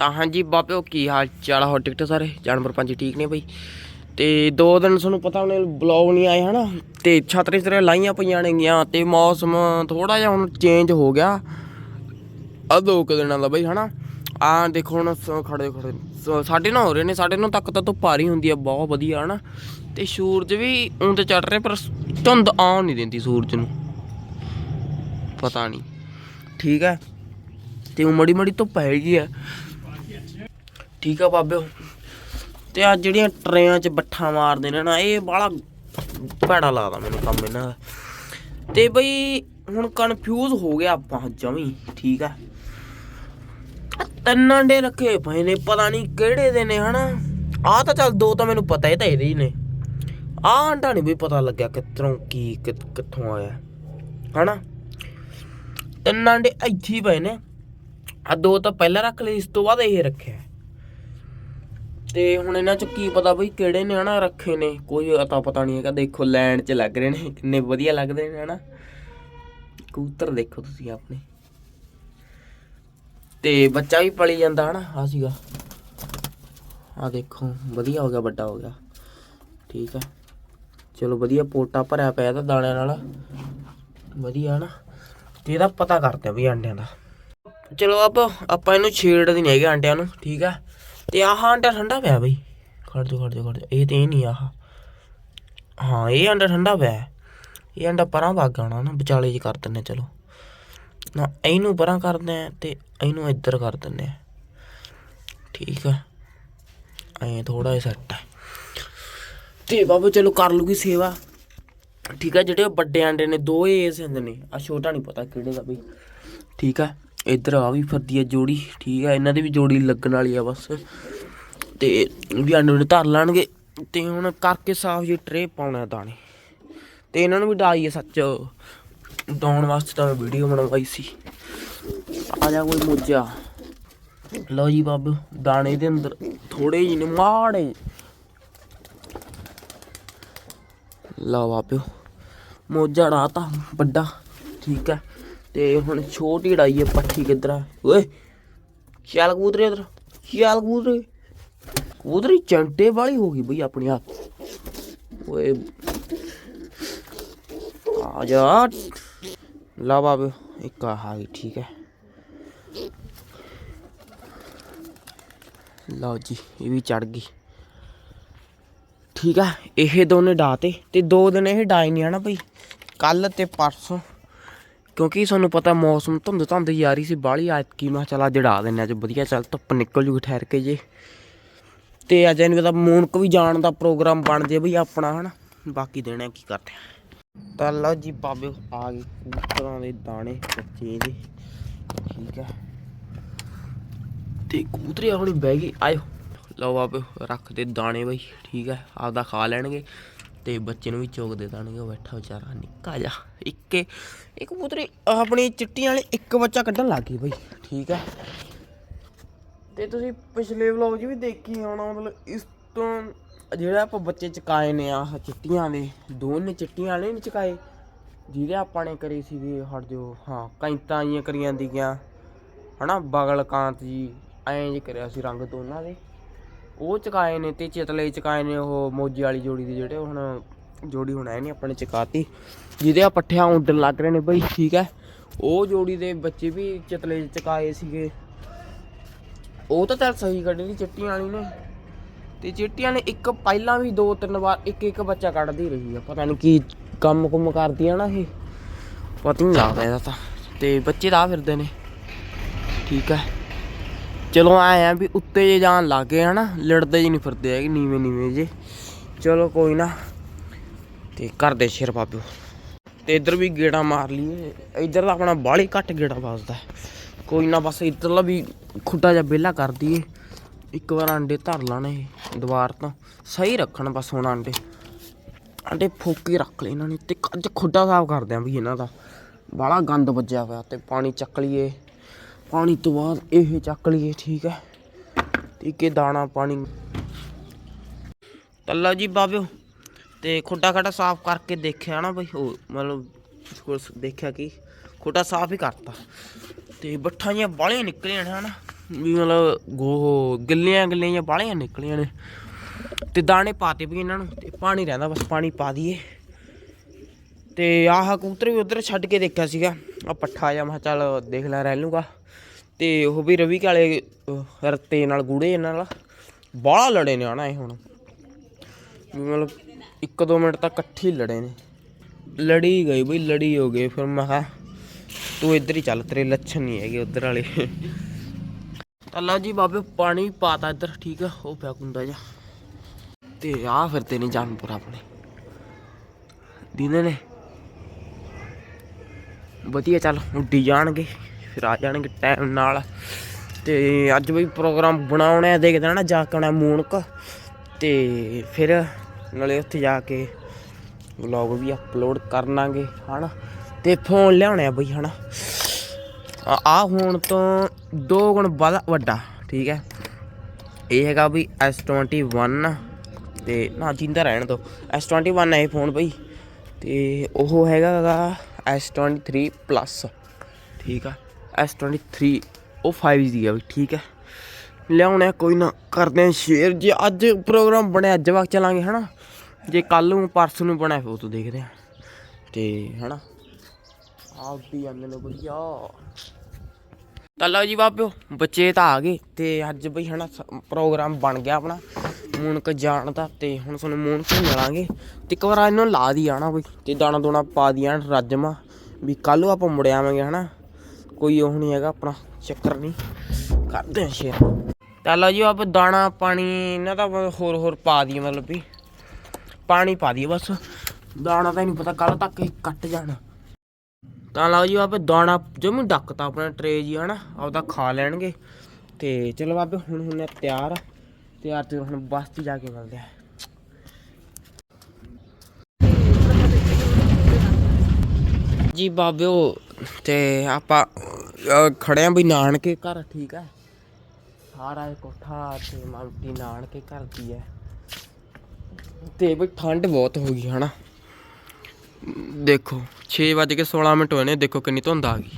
ਤਾਂ ਹਾਂਜੀ ਬਾਪਿਓ ਕੀ ਹਾਲ ਚਾਲ ਹੋ ਟਿਕਟ ਸਾਰੇ? ਜਾਨਵਰ ਪੰਜ ਠੀਕ ਨੇ ਬਈ। ਤੇ ਦੋ ਦਿਨ ਤੁਹਾਨੂੰ ਪਤਾ ਉਹਨੇ ਬਲੌਗ ਨਹੀਂ ਆਏ ਹਨਾ, ਤੇ ਛਤਰੀ ਤਰੇ ਲਾਈਆਂ ਪਈਆਂ ਨੇਗੀਆਂ ਤੇ ਮੌਸਮ ਥੋੜਾ ਜਿਹਾ ਹੁਣ ਚੇਂਜ ਹੋ ਗਿਆ। ਆ ਦੋ ਕੁ ਦਿਨਾਂ ਦਾ ਬਈ ਹਨਾ। ਆ ਦੇਖੋ ਹੁਣ ਸ- ਖੜੇ ਖੜੇ ਸਾਡੇ ਨਾਲ ਹੋ ਰਹੇ ਨੇ ਸਾਡੇ ਨਾਲ ਤੱਕ ਤਾਂ ਧੁੱਪ ਆ ਰਹੀ ਹੁੰਦੀ ਆ, ਬਹੁਤ ਵਧੀਆ ਹਨਾ। ਤੇ ਸੂਰਜ ਵੀ ਉਂ ਤੇ ਚੜ ਰਿਹਾ, ਪਰ ਧੁੰਦ ਆਉਣ ਨਹੀਂ ਦਿੰਦੀ ਸੂਰਜ ਨੂੰ। ਪਤਾ ਨਹੀਂ, ਠੀਕ ਹੈ। ਤੇ ਉਹ ਮੜੀ ਮੜੀ ਧੁੱਪ ਹੈਗੀ ਆ। ਠੀਕ ਆ ਬਾਬੇ। ਤੇ ਅੱਜ ਜਿਹੜੀਆਂ ਟਰੇਆਂ 'ਚ ਬੱਠਾ ਮਾਰਦੇ ਨੇ ਨਾ, ਇਹ ਬਾਲਾ ਭੈੜਾ ਲੱਗਦਾ ਮੈਨੂੰ ਕੰਮ ਇਹਨਾਂ ਦਾ। ਤੇ ਬਈ ਹੁਣ ਕਨਫਿਊਜ਼ ਹੋ ਗਿਆ ਆਪਾਂ ਜਮੀ, ਠੀਕ ਆ। ਤਿੰਨ ਅੰਡੇ ਰੱਖੇ ਪਏ ਨੇ, ਪਤਾ ਨਹੀਂ ਕਿਹੜੇ ਦੇ ਨੇ ਹਨਾ। ਆ ਤਾਂ ਚੱਲ ਦੋ ਤਾਂ ਮੈਨੂੰ ਪਤਾ ਹੀ ਤਾਂ ਇਹਦੇ ਹੀ ਨੇ। ਆ ਅੰਡਾ ਨਹੀਂ ਵੀ ਪਤਾ ਲੱਗਿਆ ਕਿੱਥੋਂ ਕੀ, ਕਿੱਥੋਂ ਆਇਆ। ਹਨਾ? ਤਿੰਨ ਅੰਡੇ ਇੱਥੇ ਪਏ ਨੇ। ਆ ਦੋ ਤਾਂ ਪਹਿਲਾਂ ਰੱਖ ਲਏ, ਇਸ ਤੋਂ ਬਾਅਦ ਇਹ ਰੱਖਿਆ। ਤੇ ਹੁਣ ਇਹਨਾਂ ਚ ਕੀ ਪਤਾ ਬਈ ਕਿਹੜੇ ਨੇ ਹਨਾ ਰੱਖੇ ਨੇ, ਕੋਈ ਅਤਾ ਪਤਾ ਨਹੀਂ ਹੈਗਾ, ਦੇਖੋ ਲੈਣ ਚ ਲੱਗ ਰਹੇ ਨੇ ਕਿੰਨੇ ਵਧੀਆ ਲੱਗਦੇ ਨੇ ਹਨਾ। ਕਬੂਤਰ ਦੇਖੋ ਤੁਸੀਂ ਆਪਣੇ। ਤੇ ਬੱਚਾ ਵੀ ਪਲੀ ਜਾਂਦਾ ਹਨਾ ਆ ਸੀਗਾ। ਆ ਦੇਖੋ, ਵਧੀਆ ਹੋ ਗਿਆ, ਵੱਡਾ ਹੋ ਗਿਆ। ਠੀਕ ਆ। ਚਲੋ ਵਧੀਆ ਪੋਟਾ ਭਰਿਆ ਪਿਆ ਤਾਂ ਦਾਣਿਆਂ ਨਾਲ। ਵਧੀਆ ਹਨਾ। ਤੇ ਇਹਦਾ ਪਤਾ ਕਰਦੇ ਆ ਵੀ ਅੰਡਿਆਂ ਦਾ। ਚਲੋ ਆਪ ਆਪਾਂ ਇਹਨੂੰ ਛੇੜਦੇ ਨਹੀਂ ਹੈਗੇ ਆਂਡਿਆਂ ਨੂੰ, ਠੀਕ ਆ। ਤੇ ਆਹ ਅੰਡਾ ਠੰਡਾ ਪਿਆ ਬਈ। ਖੜ ਜਾ ਖੜ ਜਾ ਖੜ ਜਾ। ਇਹ ਤੇ ਨਹੀਂ ਆਹ। ਹਾਂ, ਇਹ ਅੰਡਾ ਠੰਡਾ ਪਿਆ ਇਹ ਅੰਡਾ ਪਰਾਂ ਵਗ ਜਾਣਾ ਨਾ, ਵਿਚਾਲੇ ਜੀ ਕਰ ਦਿੰਨੇ ਚਲੋ। ਨਾ, ਇਹਨੂੰ ਪਰਾਂ ਕਰਦੇ ਆ ਤੇ ਇਹਨੂੰ ਇੱਧਰ ਕਰ ਦਿੰਨੇ ਆ ਠੀਕ ਆ ਐਂ ਥੋੜਾ ਜਿਹਾ ਸੈੱਟ ਹੈ। ਤੇ ਬਾਬਾ ਚਲੋ ਕਰ ਲੂਗੀ ਸੇਵਾ। ਠੀਕ ਆ ਜਿਹੜੇ ਵੱਡੇ ਆਂਡੇ ਨੇ, ਦੋ ਏਸ ਹੁੰਦੇ ਨੇ। ਆ ਛੋਟਾ ਨਹੀਂ ਪਤਾ ਕਿਹੜੇ ਦਾ ਬਈ। ਠੀਕ ਆ ਇੱਧਰ ਆ ਵੀ ਫਰਦੀ ਆ ਜੋੜੀ, ਠੀਕ ਆ, ਇਹਨਾਂ ਦੀ ਵੀ ਜੋੜੀ ਲੱਗਣ ਵਾਲੀ ਆ ਬਸ। ਤੇ ਵੀ ਆਂਡੇ ਨੂੰ ਧਰ ਲੈਣਗੇ, ਤੇ ਹੁਣ ਕਰਕੇ ਸਾਫ਼ ਜੀ ਟਰੇ ਪਾਉਣਾ ਦਾਣੇ। ਤੇ ਇਹਨਾਂ ਨੂੰ ਵੀ ਡਾਈ ਆ ਸੱਚ, ਡਾਉਣ ਵਾਸਤੇ ਤਾਂ ਵੀਡੀਓ ਬਣਵਾਈ ਸੀ। ਆ ਜਾ ਕੋਈ ਮੋਜਾ। ਲਓ ਜੀ ਬਾਬੂ, ਦਾਣੇ ਦੇ ਅੰਦਰ ਥੋੜੇ ਜਿਹੇ ਨੇ, ਮਾੜੇ। ਲਓ ਬਾਬਿਓ, ਮੋਜਾ ਡਾਤਾ ਵੱਡਾ, ਠੀਕ ਹੈ ਤੇ ਹੁਣ ਛੋਟੀ ਡਾਈ ਹੈ ਪੱਠੀ ਕਿਧਰਾ ਆ? ਓਏ ਚੱਲ ਕਬੂਤਰੇ ਇਧਰ ਚੱਲ ਕਬੂਤਰੇ ਕਬੂਤਰੀ ਚੰਟੇ ਵਾਲੀ ਹੋ ਗਈ ਬਈ ਆਪਣੀ ਆਪ। ਓਏ, ਆ ਜਾ। ਲਾ ਬਾਬੇ, ਇੱਕ ਆ ਆ ਠੀਕ ਹੈ। ਲਓ ਜੀ, ਇਹ ਵੀ ਚੜ ਗਈ। ਠੀਕ ਆ ਇਹ ਦੋਨੇ ਡਾਤੇ ਤੇ ਦੋ ਦਿਨ ਇਹ ਡਾਈ ਨਹੀਂ ਆਣਾ ਬਈ। ਕੱਲ ਤੇ ਪਰਸੋਂ ਕਿਉਂਕਿ ਸਾਨੂੰ ਪਤਾ ਮੌਸਮ ਧੁੰਦ ਧੁੰਦ ਹੀ ਆ ਰਹੀ ਸੀ, ਬਾਹਲੀ ਐਤਕੀ। ਮੈਂ ਕਿਹਾ ਚੱਲ ਦਿੰਨੇ ਅੱਜ ਵਧੀਆ, ਚੱਲ ਧੁੱਪ ਨਿਕਲ ਜੂਗੀ ਠਹਿਰ ਕੇ ਜੇ। ਤੇ ਅੱਜ ਇਹਨੂੰ ਪਤਾ ਮੂਨਕ ਵੀ ਜਾਣ ਦਾ ਪ੍ਰੋਗਰਾਮ ਬਣ ਜੇ ਬਈ ਆਪਣਾ, ਹਨਾ? ਬਾਕੀ ਦੇਣਾ ਕੀ ਕਰਦੇ ਆ। ਤਾਂ ਲਓ ਜੀ, ਬਾਬੇ ਆ ਗਏ ਕਬੂਤਰਾਂ ਦੇ ਦਾਣੇ, ਬੱਚੇ ਦੇ ਠੀਕ ਹੈ ਤੇ ਕਬੂਤਰੀ ਆਪਣੀ ਬਹਿ ਗਈ ਆਇਓ। ਲਓ ਬਾਬੇ ਰੱਖ ਦੇ ਦਾਣੇ ਬਈ, ਠੀਕ ਹੈ ਆਪਦਾ ਖਾ ਲੈਣਗੇ। ਤੇ ਬੱਚੇ ਨੂੰ ਵੀ ਚੋਕ ਦੇ ਦੇਣਗੇ, ਉਹ ਬੈਠਾ ਵਿਚਾਰਾ, ਨਿੱਕਾ ਜਾ ਇੱਕੇ ਇੱਕ ਕਬੂਤਰੀ ਆਪਣੀ ਚਿੱਟੀਆਂ ਵਾਲੀ ਇੱਕ ਬੱਚਾ ਕੱਢਣ ਲੱਗ ਗਈ ਬਈ, ਠੀਕ ਹੈ। ਤੇ ਤੁਸੀਂ ਪਿਛਲੇ ਵਲੌਗ 'ਚ ਵੀ ਦੇਖੀ ਹੋਣਾ, ਮਤਲਬ ਇਸ ਤੋਂ ਜਿਹੜਾ ਆਪਾਂ ਬੱਚੇ ਚਕਾਏ ਨੇ ਆਹ ਚਿੱਟੀਆਂ ਦੇ, ਦੋਨੇ ਚਿੱਟੀਆਂ ਵਾਲੇ ਨਹੀਂ ਚਕਾਏ, ਜਿਹਦੇ ਆਪਾਂ ਨੇ ਕਰੀ ਸੀਗੇ, ਹਟ ਜੋ ਹਾਂ, ਕੈਂਤਾਂ ਜੀਆਂ ਕਰੀਆਂ ਦੀਆਂ ਹਨਾ, ਬਗਲ ਕਾਂਤ ਜੀ, ਐਂ ਜੀ ਕਰਿਆ ਸੀ ਰੰਗ ਦੋਨਾਂ ਦੇ। ਉਹ ਚਕਾਏ ਨੇ ਤੇ ਚਿਤਲੇ ਚਕਾਏ ਨੇ ਉਹ ਮੋਜੀ ਵਾਲੀ ਜੋੜੀ ਦੇ ਜਿਹੜੇ ਹੁਣ ਜੋੜੀ ਹੁਣ ਆਏ ਨਹੀਂ ਆਪਣੇ ਚਕਾਤੀ, ਜਿਹਦੇ ਆ ਪੱਠਿਆਂ ਉੱਡਣ ਲੱਗ ਰਹੇ ਨੇ ਬਈ, ਠੀਕ ਹੈ? ਉਹ ਜੋੜੀ ਦੇ ਬੱਚੇ ਵੀ ਚਿਤਲੇ 'ਚ ਚਕਾਏ ਸੀਗੇ। ਉਹ ਤਾਂ ਚੱਲ ਸਹੀ ਕੱਢੀ ਦੀ ਚਿੱਟੀਆਂ ਵਾਲੀ ਨੇ। ਤੇ ਚਿੱਟੀਆਂ ਨੇ ਇੱਕ ਪਹਿਲਾਂ ਵੀ ਦੋ ਤਿੰਨ ਵਾਰ ਇੱਕ ਇੱਕ ਬੱਚਾ ਕੱਢਦੀ ਰਹੀ ਆ। ਪਤਾ ਨਹੀਂ ਕੀ ਕੰਮ ਕੁਮ ਕਰਦੀ ਆ ਨਾ ਇਹ। ਪਤਾ ਨਹੀਂ ਲੱਗਦਾ ਇਹਦਾ ਤਾਂ। ਤੇ ਬੱਚੇ ਤਾਂ ਫਿਰਦੇ ਨੇ। ਠੀਕ ਹੈ? ਚਲੋ ਆਏ ਆ ਵੀ ਉੱਤੇ ਜੇ ਜਾਣ ਲੱਗ ਗਏ ਹਨਾ, ਲੜਦੇ ਜੀ ਨਹੀਂ ਫਿਰਦੇ ਹੈਗੇ, ਨੀਵੇਂ ਨੀਵੇਂ ਜੇ। ਚਲੋ ਕੋਈ ਨਾ, ਤੇ ਕਰਦੇ ਸ਼ੇਰ ਬਾਬੂ। ਤੇ ਇੱਧਰ ਵੀ ਗੇੜਾ ਮਾਰ ਲਈਏ। ਇੱਧਰ ਦਾ ਆਪਣਾ ਬਾਹਲੀ ਘੱਟ ਗੇੜਾ ਵੱਜਦਾ ਕੋਈ ਨਾ ਬਸ ਇੱਧਰਲਾ ਵੀ ਖੁੱਡਾ ਜਿਹਾ ਵਿਹਲਾ ਕਰ ਦਈਏ। ਇੱਕ ਵਾਰ ਅੰਡੇ ਧਰ ਲਾਣੇ ਦੀਵਾਰ ਤੋਂ। ਸਹੀ ਰੱਖਣ ਬਸ ਹੁਣ ਅੰਡੇ। ਅੰਡੇ ਫੋਕੀ ਰੱਖ ਲੈ ਇਹਨਾਂ ਨੇ। ਤੇ ਅੱਜ ਖੁੱਡਾ ਸਾਫ਼ ਕਰਦੇ ਆਂ ਵੀ ਇਹਨਾਂ ਦਾ। ਬਾਹਲਾ ਗੰਦ ਵੱਜਿਆ ਹੋਇਆ ਤੇ ਪਾਣੀ ਚੱਕ ਲਈਏ। ਪਾਣੀ ਤੋਂ ਬਾਅਦ ਇਹ ਚੱਕ ਲਈਏ, ਠੀਕ ਹੈ। ਠੀਕ ਹੈ ਦਾਣਾ ਪਾਣੀ। ਤੱਲਾ ਜੀ ਬਾਬਿਓ, ਤੇ ਖੁੱਡਾ ਖੱਡਾ ਸਾਫ਼ ਕਰਕੇ ਦੇਖਿਆ ਨਾ ਬਈ, ਉਹ ਮਤਲਬ ਦੇਖਿਆ ਕਿ, ਖੁੱਡਾ ਸਾਫ਼ ਹੀ ਕਰਤਾ। ਤੇ ਬੱਠਾਂ ਜੀਆਂ ਬਾਹਲੀਆਂ ਨਿਕਲੀਆਂ ਨੇ, ਹਨਾ। ਵੀ ਮਤਲਬ ਗੋ ਗਿੱਲੀਆਂ ਗਿੱਲੀਆਂ ਜਿਹੀਆਂ ਬਾਹਲੀਆਂ ਨਿਕਲੀਆਂ ਨੇ। ਤੇ ਦਾਣੇ ਪਾਤੇ ਵੀ ਇਹਨਾਂ ਨੂੰ, ਤੇ ਪਾਣੀ ਰਹਿੰਦਾ, ਬਸ ਪਾਣੀ ਪਾ ਦਈਏ। ਤੇ ਆਹ ਕਬੂਤਰ ਵੀ ਉਧਰ ਛੱਡ ਕੇ ਦੇਖਿਆ ਸੀਗਾ। ਆ ਪੱਠਾ ਜਾਂ ਮੈਂ ਕਿਹਾ ਚੱਲ ਦੇਖ ਲੈ ਰਹਿ ਲੂਗਾ ਤੇ ਉਹ ਵੀ ਰਵੀ ਕਾਲੇ ਅਹ, ਰੱਤੇ ਨਾਲ ਗੂੜੇ ਇਹਨਾਂ ਨਾਲ। ਬਾਹਲਾ ਲੜੇ ਨੇ ਆਣਾ ਇਹ ਹੁਣ। ਮਤਲਬ ਇੱਕ ਦੋ ਮਿੰਟ ਤੱਕ ਇਕੱਠੀ ਲੜੇ ਨੇ। ਲੜੀ ਗਈ ਬਈ ਲੜੀ ਹੋ ਗਏ। ਫਿਰ ਮੈਂ ਕਿਹਾ ਤੂੰ ਇੱਧਰ ਹੀ ਚੱਲ ਤੇਰੇ ਲੱਛਣ ਨਹੀਂ ਹੈਗੇ ਉਧਰ ਵਾਲੇ। ਤਾਂ ਲਓ ਜੀ ਬਾਬੇ ਪਾਣੀ ਪਾਤਾ ਇੱਧਰ ਠੀਕ ਆ? ਉਹ ਪਿਆ ਕੁੰਦਾ ਜਾ ਤੇ ਆ ਫਿਰਦੇ ਨੇ ਜਾਨਪੁਰ ਆਪਣੇ। ਦਿਨੇ ਨੇ। ਵਧੀਆ, ਚੱਲ ਉੱਡੀ ਜਾਣਗੇ, ਫਿਰ ਆ ਜਾਣਗੇ ਟਾਈਮ ਨਾਲ। ਤੇ ਅੱਜ ਵੀ ਪ੍ਰੋਗਰਾਮ ਬਣਾਉਣਾ ਦੇਖਦੇ ਨਾ ਜਾ ਕੇ ਆਉਣਾ ਮੂਨਕ। ਤੇ ਫਿਰ ਨਾਲੇ ਉੱਥੇ ਜਾ ਕੇ ਵਲੌਗ ਵੀ ਅਪਲੋਡ ਕਰਨਾਗੇ, ਹਨਾ? ਤੇ ਫੋਨ ਲਿਆਉਣੇ ਆ ਬਈ, ਹਨਾ? ਆ ਆਹ ਹੁਣ ਤੋਂ ਦੋ ਗੁਣ ਵੱਧ ਵੱਡਾ, ਠੀਕ ਹੈ? ਇਹ ਹੈਗਾ ਵੀ S21 ਤੇ ਨਾ, ਜਿੰਦਾ ਰਹਿਣ ਦੋ। S21 ਹੈ ਇਹ ਫੋਨ ਬਈ। ਤੇ ਉਹ ਹੈਗਾ S23 ਪਲੱਸ ਠੀਕ ਆ। S23 ਉਹ 5G ਆ ਬਈ ਠੀਕ ਹੈ। ਲਿਆਉਣਾ ਕੋਈ ਨਾ ਕਰਦੇ ਆ ਸ਼ੇਅਰ ਜੇ ਅੱਜ ਪ੍ਰੋਗਰਾਮ ਬਣਿਆ ਅੱਜ ਵਕਤ ਚਲਾਂਗੇ ਹਨਾ। ਜੇ ਕੱਲ ਨੂੰ ਪਰਸ ਨੂੰ ਬਣਿਆ ਫਿਰ ਉਹ ਤੋਂ ਦੇਖਦੇ ਆ ਤੇ ਹਨਾ। ਆਪ ਵੀ ਆਉਂਦੇ ਨੇ ਵਧੀਆ ਤਾਂ ਲਓ ਜੀ ਬਾਬਿਓ, ਬੱਚੇ ਤਾਂ ਆ ਗਏ ਤੇ ਅੱਜ ਬਈ ਹਨਾ ਸ- ਪ੍ਰੋਗਰਾਮ ਬਣ ਗਿਆ ਆਪਣਾ। ਮੂਨਕ ਜਾਣ ਦਾ ਤੇ ਹੁਣ ਤੁਹਾਨੂੰ ਮੂਨਕ ਮਿਲਾਂਗੇ। ਤੇ ਇੱਕ ਵਾਰ ਇਹਨੂੰ ਲਾ ਦੀ ਆਣਾ ਬਈ, ਤੇ ਦਾਣਾ ਦੋਣਾ ਪਾ ਦੀਆਂ ਰਾਜਮਾ। ਵੀ ਕੱਲ ਨੂੰ ਆਪਾਂ ਮੁੜ ਆਵਾਂਗੇ ਹਨਾ। ਕੋਈ ਉਹ ਨਹੀਂ ਹੈਗਾ, ਆਪਣਾ ਚੱਕਰ ਨਹੀਂ। ਕਰਦੇ ਆ ਸ਼ੇਰ ਤਾਂ ਲਓ ਜੀ ਆਪ ਦਾਣਾ, ਪਾਣੀ, ਇਹਨਾਂ ਦਾ ਹੋਰ ਹੋਰ ਪਾ ਦਈਏ ਮਤਲਬ ਵੀ। ਪਾਣੀ ਪਾ ਦਈਏ ਬਸ। ਦਾਣਾ ਤਾਂ ਨਹੀਂ ਪਤਾ ਕੱਲ ਤੱਕ ਹੀ ਕੱਟ ਜਾਣਾ। ਤਾਂ ਲਓ ਜੀ ਬਾਬੇ ਦਾਣਾ ਜਮੀ ਡੱਕਤਾ ਆਪਣਾ ਟਰੇ ਜੀ, ਹਨਾ ਆਪਦਾ ਖਾ ਲੈਣਗੇ। ਤੇ ਚਲੋ ਬਾਬੇ ਹੁਣ ਹੁਣ ਤਿਆਰ ਆ, ਤਿਆਰ ਤੇ ਹੁਣ ਬਸ 'ਚ ਜਾ ਕੇ ਮਿਲਦੇ ਆ। ਜੀ ਬਾਬਿਓ, ਤੇ ਆਪਾਂ ਖੜੇ ਆ ਵੀ ਨਾਨਕੇ ਘਰ, ਠੀਕ ਹੈ ਸਾਰਾ ਕੋਠਾ ਤੇ ਮਾਲਟੀ ਨਾਨਕੇ ਘਰ ਦੀ ਹੈ ਤੇ ਬਈ ਠੰਡ ਬਹੁਤ ਹੋ ਗਈ, ਹਨਾ? ਦੇਖੋ 6 ਵੱਜ ਕੇ 16 ਮਿੰਟ ਹੋਏ ਨੇ, ਦੇਖੋ ਕਿੰਨੀ ਧੁੰਦ ਆ ਗਈ।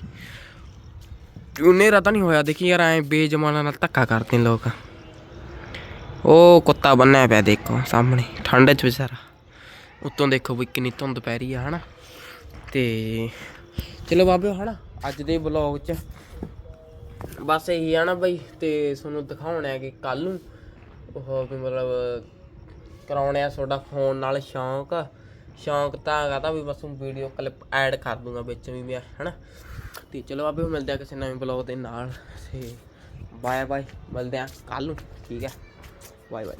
ਉਹਨੇ ਰਤਾ ਨਹੀਂ ਹੋਇਆ, ਦੇਖੀ ਯਾਰ ਐ ਬੇਜਮਾਨਾ ਨਾਲ ਧੱਕਾ ਕਰਦੇ ਨੇ ਲੋਕ। ਉਹ ਕੁੱਤਾ ਬੰਨਿਆ ਪਿਆ ਦੇਖੋ ਸਾਹਮਣੇ, ਠੰਡ ਚ ਵਿਚਾਰਾ। ਉੱਤੋਂ ਦੇਖੋ ਵੀ ਕਿੰਨੀ ਧੁੰਦ ਪੈ ਰਹੀ ਆ, ਹਨਾ। ਤੇ ਚਲੋ ਬਾਬਿਓ, ਹਨਾ, ਅੱਜ ਦੇ ਵਲੌਗ ਚ ਬਸ ਇਹੀ ਆ ਨਾ ਬਈ, ਤੇ ਤੁਹਾਨੂੰ ਦਿਖਾਉਣਾ ਹੈ ਕਿ ਕੱਲ ਨੂੰ ਉਹ ਵੀ ਮਤਲਬ ਕਰਾਉਣੇ ਆ ਤੁਹਾਡਾ ਫੋਨ ਨਾਲ ਸ਼ੌਂਕ। ਸ਼ੌਂਕ ਤਾਂ ਹੈਗਾ, ਤਾਂ ਵੀ ਬਸ ਹੁਣ ਵੀਡੀਓ ਕਲਿੱਪ ਐਡ ਕਰ ਦੂੰਗਾ ਵਿੱਚ ਵੀ ਮੈਂ, ਹਨਾ? ਤੇ ਚਲੋ ਆਪੇ ਮਿਲਦੇ ਆ ਕਿਸੇ ਨਵੇਂ ਬਲੌਗ ਦੇ ਨਾਲ, ਤੇ ਬਾਏ ਬਾਏ ਮਿਲਦੇ ਆ ਕੱਲ ਨੂੰ, ਠੀਕ ਹੈ? Bye bye